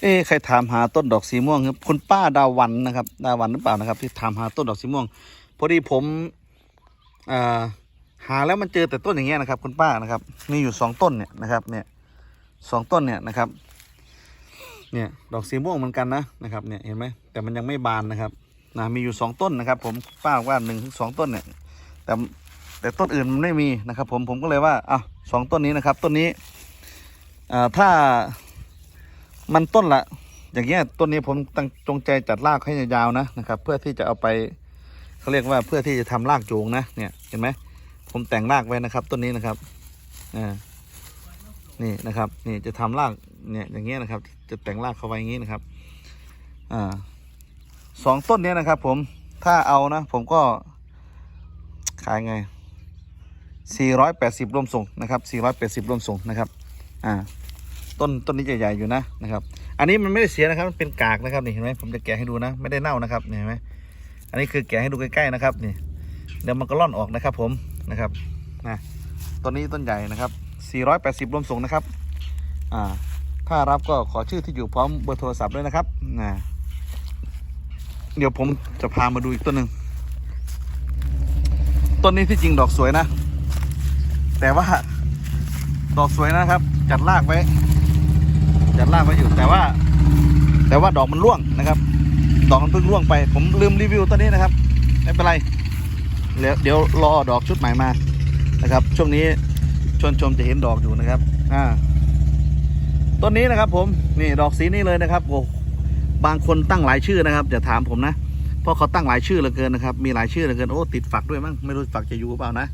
เอ๊ใครถามหาต้นดอกสีม่วงครับคุณป้าดาวันนะครับดาวันหรือเปล่านะครับที่ถามหาต้นดอกสีม่วง พอดีผมหาแล้วมันเจอแต่ต้นอย่างเงี้ยนะครับ คุณป้านะครับ มีอยู่สองต้นเนี่ยนะครับ เนี่ยสองต้นเนี่ยนะครับ เนี่ยดอกสีม่วงเหมือนกันนะนะครับ เนี่ยเห็นไหมแต่มันยังไม่บานนะครับนะมีอยู่สองต้นนะครับ ผมป้าว่าหนึ่งถึงสองต้นเนี่ย แต่แต่ต้นอื่นมันไม่มีนะครับ ผมผมก็เลยว่าอะสองต้นนี้นะครับ ต้นนี้อ่าถ้า มันต้นละ อย่างเงี้ยต้นนี้ผมตั้งจงใจจัดรากให้ยาวๆนะนะครับ เพื่อที่จะเอาไปเขาเรียกว่าเพื่อที่จะทำรากจูงนะเนี่ยเห็นไหมผมแต่งรากไว้นะครับ ต้นนี้นะครับอ่านี่นะครับนี่จะทำรากเนี่ยอย่างเงี้ยนะครับ จะแต่งรากเข้าไว้อย่างงี้นะครับอ่าสองต้นนี้นะครับ ผมถ้าเอานะ ผมก็ขายไง 480 รวมส่งนะครับ 480 รวมส่งนะครับ อ่า ต้นต้นนี้ใหญ่ๆอยู่นะนะครับ อันนี้มันไม่ได้เสียนะครับมันเป็นกากนะครับนี่เห็นไหมผมจะแกะให้ดูนะ ไม่ได้เน่านะครับเห็นไหมอันนี้คือแกะให้ดูใกล้ๆนะครับนี่เดี๋ยวมันก็ร่อนออกนะครับ ผมนะครับนะต้นนี้ต้นใหญ่นะครับ 480 รวมส่งนะครับอ่าถ้ารับก็ขอชื่อที่อยู่พร้อมเบอร์โทรศัพท์ด้วยนะครับนะเดี๋ยวผมจะพามาดูอีกต้นหนึ่งต้นนี้ที่จริงดอกสวยนะ แต่ว่าดอกสวยนะครับ จัดรากไว้ จัดรากไว้อยู่แต่ว่า แต่ว่าดอกมันร่วงนะครับ ดอกมันเพิ่งร่วงไป ผมลืมรีวิวต้นนี้นะครับไม่เป็นไรเดี๋ยวเดี๋ยวรอดอกชุดใหม่มานะครับ ช่วงนี้ชวนชมจะเห็นดอกอยู่นะครับอ่าต้นนี้นะครับ ผมนี่ดอกสีนี้เลยนะครับโอ้บางคนตั้งหลายชื่อนะครับอย่าถามผมนะเพราะเขาตั้งหลายชื่อเหลือเกินนะครับ มีหลายชื่อเหลือเกินโอ้ติดฝักด้วยมั้งไม่รู้ฝักจะอยู่หรือเปล่านะ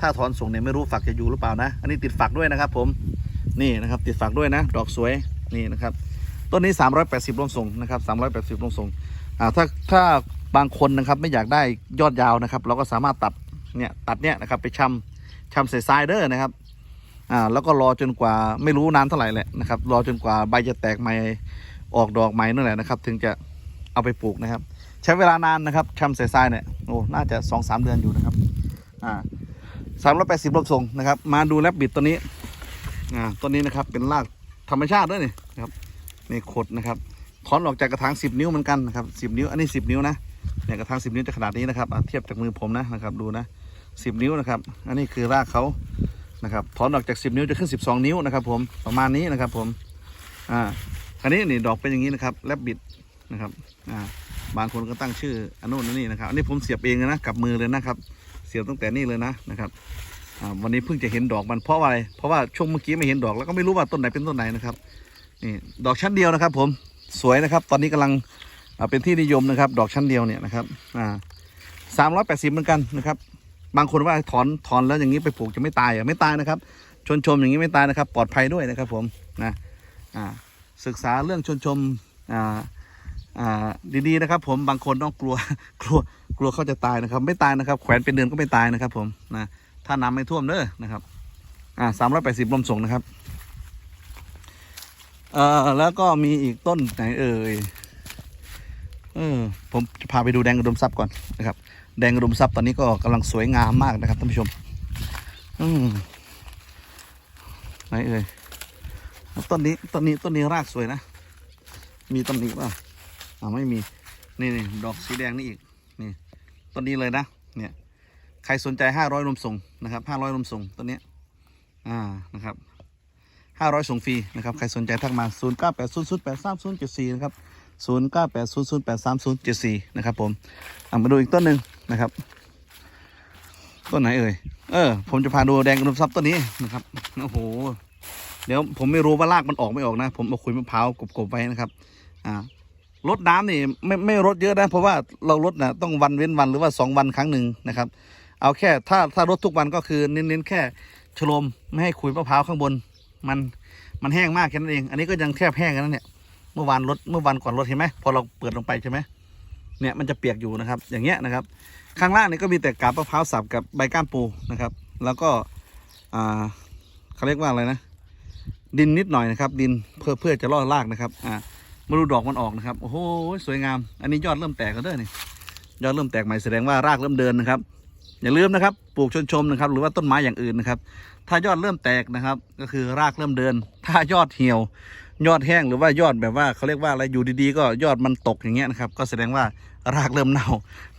ถ้าถอนส่งเนี่ยไม่รู้ฝักจะอยู่หรือเปล่านะ อันนี้ติดฝักด้วยนะครับ ผมนี่นะครับ ติดฝักด้วยนะ ดอกสวย นี่นะครับต้นนี้ 380ลงส่งนะครับ380ลงส่งอ่าถ้าถ้าบางคนนะครับไม่อยากได้ยอดยาวนะครับ เราก็สามารถตัดเนี่ยตัดเนี่ยนะครับไปชำชำใส่ทรายเด้อนะครับอ่าแล้วก็รอจนกว่าไม่รู้นานเท่าไหร่แหละนะครับ รอจนกว่าใบจะแตกใหม่ออกดอกใหม่นั่นแหละนะครับ ถึงจะเอาไปปลูกนะครับ ใช้เวลานานนะครับชำใส่ทรายเนี่ยโอ้น่าจะสองสามเดือนอยู่นะครับอ่าสามร้อยแปดสิบลบส่งนะครับ มาดูแลบบิดตัวนี้อ่าต้นนี้นะครับเป็นราก ธรรมชาติด้วยนี่นะครับนี่ขดนะครับถอนออกจากกระถางสิบนิ้วเหมือนกันนะครับสิบนิ้วอันนี้สิบนิ้วนะเนี่ยกระถางสิบนิ้วจะขนาดนี้นะครับเทียบจากมือผมนะนะครับดูนะสิบนิ้วนะครับ อันนี้คือรากเขานะครับถอนออกจากสิบนิ้วจะขึ้นสิบสองนิ้วนะครับ ผมประมาณนี้นะครับ ผมอ่าอันนี้นี่ดอกเป็นอย่างนี้นะครับแลบบิดนะครับอ่าบางคนก็ตั้งชื่ออันนู้นอันนี้นะครับ อันนี้ผมเสียบเองนะกับมือเลยนะครับ เสียบตั้งแต่นี่เลยนะนะครับ วันนี้เพิ่งจะเห็นดอกมันเพราะว่าอะไร เพราะว่าช่วงเมื่อกี้ไม่เห็นดอกแล้วก็ไม่รู้ว่าต้นไหนเป็นต้นไหนนะครับ นี่ดอกชั้นเดียวนะครับ ผมสวยนะครับ ตอนนี้กำลังเป็นที่นิยมนะครับ ดอกชั้นเดียวเนี่ยนะครับอ่าสามร้อยแปดสิบเหมือนกันนะครับ บางคนว่าถอนถอนแล้วอย่างนี้ไปปลูกจะไม่ตายอะไม่ตายนะครับ ชนชมอย่างนี้ไม่ตายนะครับ ปลอดภัยด้วยนะครับ ผมนะอ่าศึกษาเรื่องชนชมอ่าดีๆนะครับผมบางคนต้องกลัวกลัวกลัวเขาจะตายนะครับ ไม่ตายนะครับ แขวนเป็นเดือนก็ไม่ตายนะครับ ผมนะ ถ้าน้ำไม่ท่วมเด้อนะครับอ่าสามร้อยแปดสิบลมส่งนะครับเอ่อแล้วก็มีอีกต้นไหนเอ่ยเออผมจะพาไปดูแดงกระดุมทรัพย์ก่อนนะครับ แดงกระดุมทรัพย์ตอนนี้ก็กำลังสวยงามมากนะครับท่านผู้ชม อืมไหนเอ่ยต้นนี้ต้นนี้ต้นนี้รากสวยนะ มีต้นนี้เปล่าอ่าไม่มีนี่นี่ดอกสีแดงนี่อีกนี่ต้นนี้เลยนะเนี่ย ใครสนใจห้าร้อยรวมส่งนะครับห้าร้อยรวมส่งต้นนี้อ่านะครับห้าร้อยส่งฟรีนะครับใครสนใจทักมาศูนย์เก้าแปดศูนย์ศูนย์แปดสามศูนย์เจ็ดสี่นะครับศูนย์เก้าแปดศูนย์ศูนย์แปดสามศูนย์เจ็ดสี่นะครับผมอ่ามาดูอีกต้นหนึ่งนะครับต้นไหนเอ่ยเออผมจะพาดูแดงกระดุมทรัพย์ต้นนี้นะครับโอ้โหเดี๋ยวผมไม่รู้ว่ารากมันออกไม่ออกนะ ผมเอาคุยมะพร้าวกบๆไว้นะครับอ่ารดน้ำนี่ไม่ไม่รดเยอะนะเพราะว่าเรารดนะต้องวันเว้นวันหรือว่าสองวันครั้งหนึ่งนะครับ เอาแค่ถ้าถ้ารดทุกวันก็คือเน้นๆแค่ชโลมไม่ให้ขุยมะพร้าวข้างบน มันมันแห้งมากแค่นั้นเอง อันนี้ก็ยังแทบแห้งกันนั่นเนี่ยเมื่อวานรดเมื่อวันก่อนรดเห็นไหมพอเราเปิดลงไปใช่ไหมเนี่ยมันจะเปียกอยู่นะครับ อย่างเงี้ยนะครับ ข้างล่างนี่ก็มีแต่กาบมะพร้าวสับกับใบก้านปูนะครับ แล้วก็อ่าเขาเรียกว่าอะไรนะ ดินนิดหน่อยนะครับ ดินเพื่อเพื่อจะล่อรากนะครับอ่ามาดูดอกมันออกนะครับโอ้โหสวยงาม อันนี้ยอดเริ่มแตกแล้วเด้อนี่ยอดเริ่มแตกใหม่แสดงว่ารากเริ่มเดินนะครับ อย่าลืมนะครับ ปลูกชนชมนะครับ หรือว่าต้นไม้อย่างอื่นนะครับ ถ้ายอดเริ่มแตกนะครับ ก็คือรากเริ่มเดิน ถ้ายอดเหี่ยว ยอดแห้งหรือว่ายอดแบบว่าเขาเรียกว่าอะไรอยู่ดีๆ ก็ยอดมันตกอย่างเงี้ยนะครับ ก็แสดงว่ารากเริ่มเน่า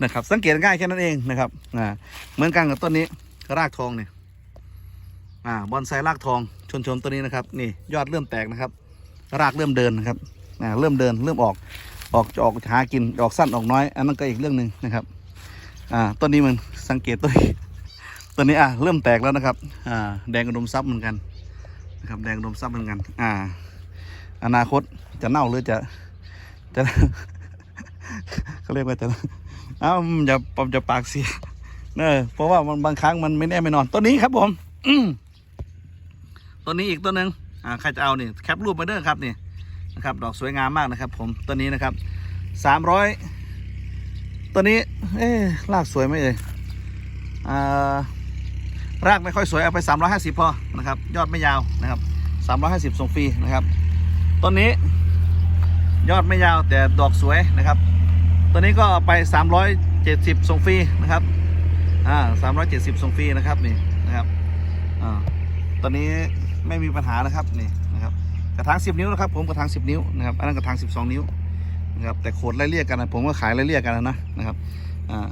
นะครับ สังเกตง่ายแค่นั้นเองนะครับอ่าเหมือนกันกับต้นนี้รากทองเนี่ยอ่าบอนไซรากทองชนชนๆต้นนี้นะครับ นี่ยอดเริ่มแตกนะครับ รากเริ่มเดินนะครับอ่าเริ่มเดินเริ่มออกออกจะออกหากินออกสั้นออกน้อย อันนั้นก็อีกเรื่องหนึ่งนะครับอ่าต้นนี้มัน สังเกตต้นนี้ต้นนี้อะเริ่มแตกแล้วนะครับ อ่า แดงกระดมซับเหมือนกันนะครับ แดงกระดมซับเหมือนกัน อ่า อนาคตจะเน่าหรือจะจะเขาเรียกว่าจะอ้ามันจะผมจะปากเสียเนอะเพราะว่ามันบางครั้งมันไม่แน่ไม่นอนต้นนี้ครับผมอืมต้นนี้อีกต้นหนึ่งอ่าใครจะเอานี่แคปรูปมาเด้อครับนี่นะครับ ดอกสวยงามมากนะครับ ผมต้นนี้นะครับสามร้อยต้นนี้ เอ๊ะรากสวยไหมเอ่ย รากไม่ค่อยสวยเอาไป 350 พอนะครับ ยอดไม่ยาวนะครับ 350 ส่งฟรีนะครับต้นนี้ยอดไม่ยาวแต่ดอกสวยนะครับตัวนี้ก็เอาไป 370 ส่งฟรีนะครับอ่า370 ส่งฟรีนะครับนี่นะครับอ่าตอนนี้ไม่มีปัญหานะครับนี่นะครับกระถาง 10 นิ้วนะครับ ผมกระถาง 10 นิ้วนะครับอันนั้นกระถาง 12 นิ้วนะครับแต่โขดไล่เรียกกันนะผมก็ขายไล่เรียกกันนะนะครับอ่า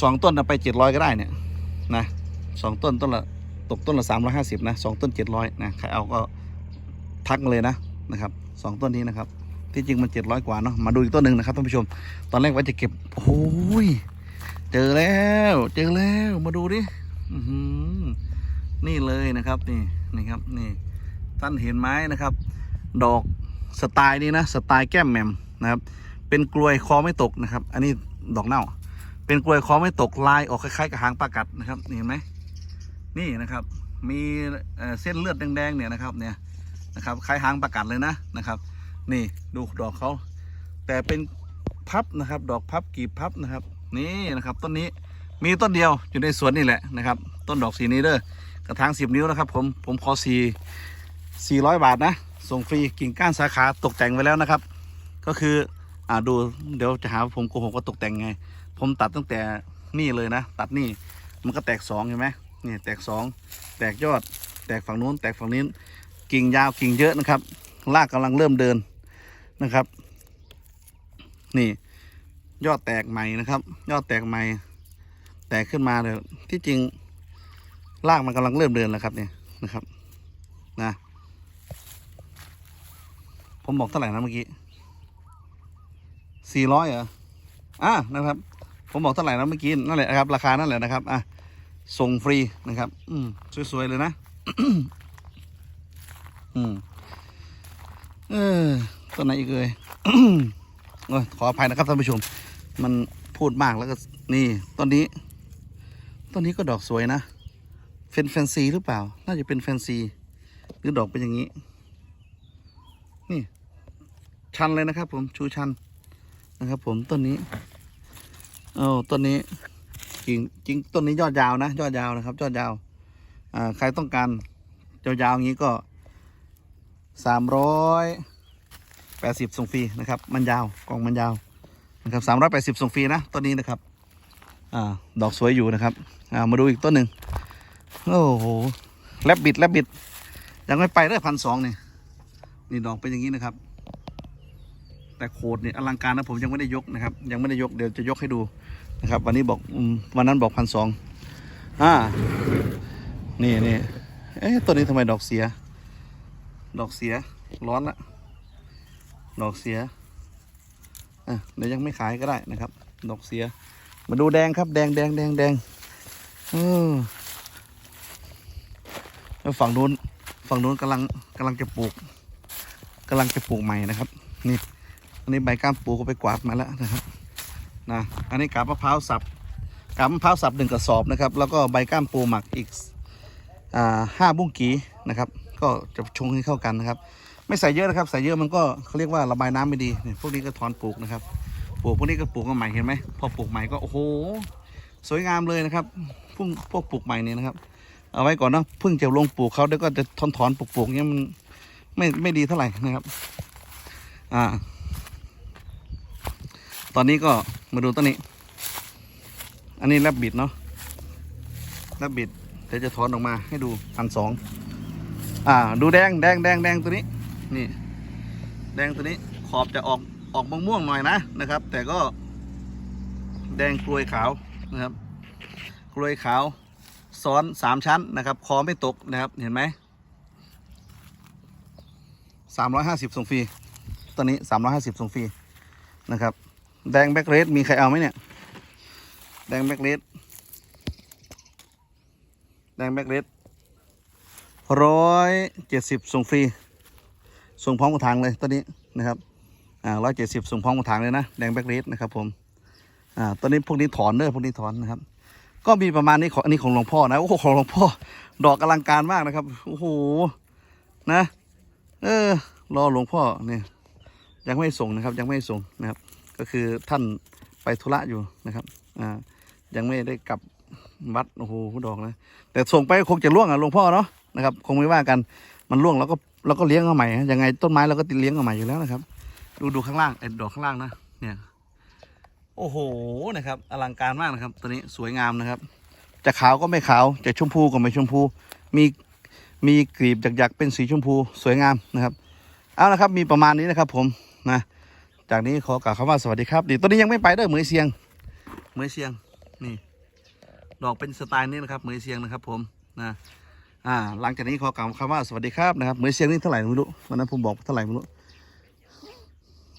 สองต้นเอาไป700ก็ได้เนี่ยนะสองต้นต้นละตกต้นละ350นะสองต้น700นะใครเอาก็ทักมาเลยนะนะครับสองต้นนี้นะครับ ที่จริงมันเจ็ดร้อยกว่าเนาะมาดูอีกต้นหนึ่งนะครับท่านผู้ชม ตอนแรกว่าจะเก็บโอ้ยเจอแล้วเจอแล้วมาดูดิอนี่เลยนะครับนี่นี่ครับนี่ท่านเห็นไหมนะครับ ดอกสไตล์นี้นะสไตล์แก้มแหมมนะครับ เป็นกลวยคอไม่ตกนะครับ อันนี้ดอกเน่า เป็นกลวยคอไม่ตกลายออกคล้ายๆกับหางปลากัดนะครับเห็นไหมนี่นะครับ มีเส้นเลือดแดงๆเนี่ยนะครับเนี่ยนะครับคล้ายหางประกัดเลยนะนะครับ นี่ดูดอกเขาแต่เป็นพับนะครับ ดอกพับกีบพับนะครับ นี่นะครับต้นนี้มีต้นเดียวอยู่ในสวนนี่แหละนะครับ ต้นดอกสีนี้เด้อกระถางสิบนิ้วนะครับ ผมผมขอสี่สี่ร้อยบาทนะ ส่งฟรีกิ่งก้านสาขาตกแต่งไว้แล้วนะครับ ก็คืออ่าดูเดี๋ยวจะหาว่าผมโกหกว่าตกแต่งไง ผมตัดตั้งแต่นี่เลยนะ ตัดนี่มันก็แตกสองเห็นไหมนี่แตกสองแตกยอด แตกฝั่งนู้น แตกฝั่งนี้กิ่งยาวกิ่งเยอะนะครับรากกำลังเริ่มเดินนะครับ นี่ยอดแตกใหม่นะครับ ยอดแตกใหม่ แตกขึ้นมาเลยที่จริงรากมันกำลังเริ่มเดินแล้วครับเนี่ยนะครับนะผมบอกเท่าไหร่นะเมื่อกี้สี่ร้อยเหรออะนะครับ ผมบอกเท่าไหร่นะเมื่อกี้นั่นแหละนะครับราคานั่นแหละนะครับอะส่งฟรีนะครับ อืมสวยๆเลยนะ อืมเออต้นไหนอีกเลยโอ้ยขออภัยนะครับท่านผู้ชม มันพูดมากแล้วก็นี่ต้นนี้ต้นนี้ก็ดอกสวยนะเฟนแฟนซีหรือเปล่า น่าจะเป็นแฟนซีหรือดอกเป็นอย่างนี้ นี่ ชันเลยนะครับ ผมชูชันนะครับ ผมต้นนี้ โอ้ต้นนี้จริงจริงต้นนี้ยอดยาวนะยอดยาวนะครับ ยอดยาวอ่าใครต้องการยาวๆอย่างนี้ก็สามร้อยแปดสิบส่งฟรีนะครับ มันยาวกล่องมันยาวนะครับสามร้อยแปดสิบส่งฟรีนะต้นนี้นะครับอ่าดอกสวยอยู่นะครับอ่ามาดูอีกต้นหนึ่งโอ้โหแลบบิดแลบบิดยังไม่ไปได้พันสองเนี่ยนี่ดอกเป็นอย่างนี้นะครับ แต่โคดเนี่ยอลังการนะผมยังไม่ได้ยกนะครับ ยังไม่ได้ยกเดี๋ยวจะยกให้ดูนะครับ วันนี้บอกวันนั้นบอกพันสองอ่านี่นี่เอ๊ะต้นนี้ทำไมดอกเสีย ดอกเสียร้อนละดอกเสียอะเดี๋ยวยังไม่ขายก็ได้นะครับ ดอกเสีย มาดูแดงครับ แดงแดงแดงแดงเออแล้วฝั่งนู้นฝั่งนู้นกำลังกำลังจะปลูกกำลังจะปลูกใหม่นะครับ นี่ อันนี้ใบก้ามปูก็ไปกวาดมาแล้วนะครับนะอันนี้กาบมะพร้าวสับกาบมะพร้าวสับหนึ่งกระสอบนะครับ แล้วก็ใบก้ามปูหมักอีกอ่าห้าบุ้งกีนะครับ ก็จะชงให้เข้ากันนะครับ ไม่ใส่เยอะนะครับ ใส่เยอะมันก็เขาเรียกว่าระบายน้ำไม่ดีเนี่ยพวกนี้ก็ถอนปลูกนะครับ ปลูกพวกนี้ก็ปลูกกันใหม่เห็นไหมพอปลูกใหม่ก็โอ้โหสวยงามเลยนะครับพวกพวกปลูกใหม่เนี่ยนะครับ เอาไว้ก่อนเนาะเพิ่งจะลงปลูกเขาเดี๋ยวก็จะถอนถอนปลูกปลูกเงี้ยมันไม่ไม่ดีเท่าไหร่นะครับ อ่า ตอนนี้ก็มาดูต้นนี้ อันนี้แลบบิดเนาะแลบบิดเดี๋ยวจะถอนออกมาให้ดูพันสองอ่า ดูแดงแดงแดงแดงตัวนี้ นี่ แดงตัวนี้ขอบจะออกออกม่วงๆหน่อยนะนะครับ แต่ก็แดงกลวยขาวนะครับกลวยขาวซ้อนสามชั้นนะครับ คอไม่ตกนะครับ เห็นไหมสามร้อยห้าสิบส่งฟรีตัวนี้สามร้อยห้าสิบส่งฟรีนะครับ แดงแบ็กเรดมีใครเอาไหมเนี่ย แดงแบ็กเรดแดงแบ็กเรดร้อยเจ็ดสิบส่งฟรี ส่งพร้อมกระถางเลยตัวนี้นะครับ อ่าร้อยเจ็ดสิบส่งพร้อมกระถางเลยนะ แดงแบ็กเรดนะครับผม อ่าตอนนี้พวกนี้ถอนเด้อพวกนี้ถอนนะครับ ก็มีประมาณนี้ของอันนี้ของหลวงพ่อนะโอ้โหของหลวงพ่อ ดอกอลังการมากนะครับโอ้โหนะ เออรอหลวงพ่อเนี่ยยังไม่ส่งนะครับ ยังไม่ส่งนะครับ ก็คือท่านไปธุระอยู่นะครับอ่ายังไม่ได้กลับวัดโอ้โหดอกนะแต่ส่งไปคงจะร่วงอะหลวงพ่อเนาะนะครับ คงไม่ว่ากันมันร่วงแล้วก็เราก็เลี้ยงเอาใหม่ยังไงต้นไม้เราก็ติดเลี้ยงเอาใหม่อยู่แล้วนะครับ ดูดูข้างล่างไอ้ดอกข้างล่างนะเนี่ยโอ้โหนะครับ อลังการมากนะครับ ตัวนี้สวยงามนะครับ จะขาวก็ไม่ขาวจะชมพูก็ไม่ชมพู มีมีกลีบหยักๆเป็นสีชมพู สวยงามนะครับ เอาละครับมีประมาณนี้นะครับผมนะ จากนี้ขอกล่าวคำว่าสวัสดีครับดีตัวนี้ยังไม่ไปเด้อเหมยเสียงเหมยเสียงนี่ ดอกเป็นสไตล์นี้นะครับเหมยเสียงนะครับ ผมนะอ่า หลังจากนี้ขอกล่าวคำว่าสวัสดีครับนะครับเหมยเสียงนี่เท่าไหร่ไม่รู้วันนั้นผมบอกเท่าไหร่ไม่รู้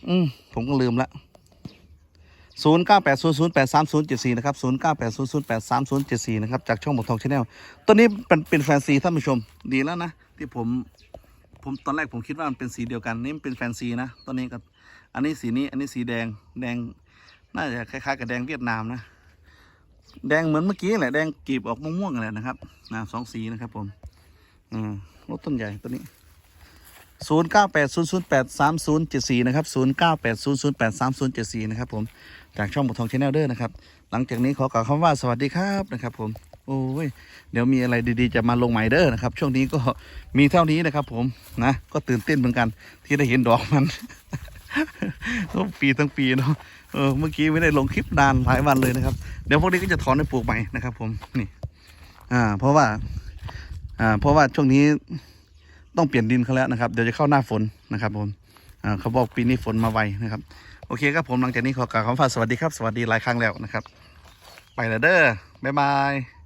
อืมผมก็ลืมละศูนย์เก้าแปดศูนย์ศูนย์แปดสามศูนย์เจ็ดสี่นะครับศูนย์เก้าแปดศูนย์ศูนย์แปดสามศูนย์เจ็ดสี่นะครับจากช่องหมกทองชาแนลตัวนี้เป็นเป็นแฟนซีท่านผู้ชมดีแล้วนะที่ผมผมตอนแรกผมคิดว่ามันเป็นสีเดียวกันนี่มันเป็นแฟนซีนะตัวนี้กับ อันนี้สีนี้ อันนี้สีแดง แดง น่าจะคล้ายๆกับแดงเวียดนามนะ แดงเหมือนเมื่อกี้แหละ แดงกลีบออกม่วงๆกันแหละนะครับนะสองสีนะครับผมอืมรถต้นใหญ่ตัวนี้ศูนย์เก้าแปดศูนย์ศูนย์แปดสามศูนย์เจ็ดสี่นะครับศูนย์เก้าแปดศูนย์ศูนย์แปดสามศูนย์เจ็ดสี่นะครับผมจากช่องบุทองชาแนลเดอร์นะครับ หลังจากนี้ขอกล่าวคำว่าสวัสดีครับนะครับผม โอ้ย เดี๋ยวมีอะไรดีๆ จะมาลงใหม่เด้อนะครับ ช่วงนี้ก็มีเท่านี้นะครับผมนะ ก็ตื่นเต้นเหมือนกันที่ได้เห็นดอกมัน ปีทั้งปีเนาะเออเมื่อกี้ไม่ได้ลงคลิปนานหลายวันเลยนะครับ เดี๋ยวพวกนี้ก็จะถอนไปปลูกใหม่นะครับ ผมนี่ อ่า เพราะว่า อ่า เพราะว่าช่วงนี้ต้องเปลี่ยนดินเขาแล้วนะครับเดี๋ยวจะเข้าหน้าฝนนะครับ ผมอ่าเขาบอกปีนี้ฝนมาไวนะครับ โอเคครับผมหลังจากนี้ขอกล่าวคำว่าสวัสดีครับสวัสดีหลายครั้งแล้วนะครับ ไปแล้วเด้อบ๊ายบาย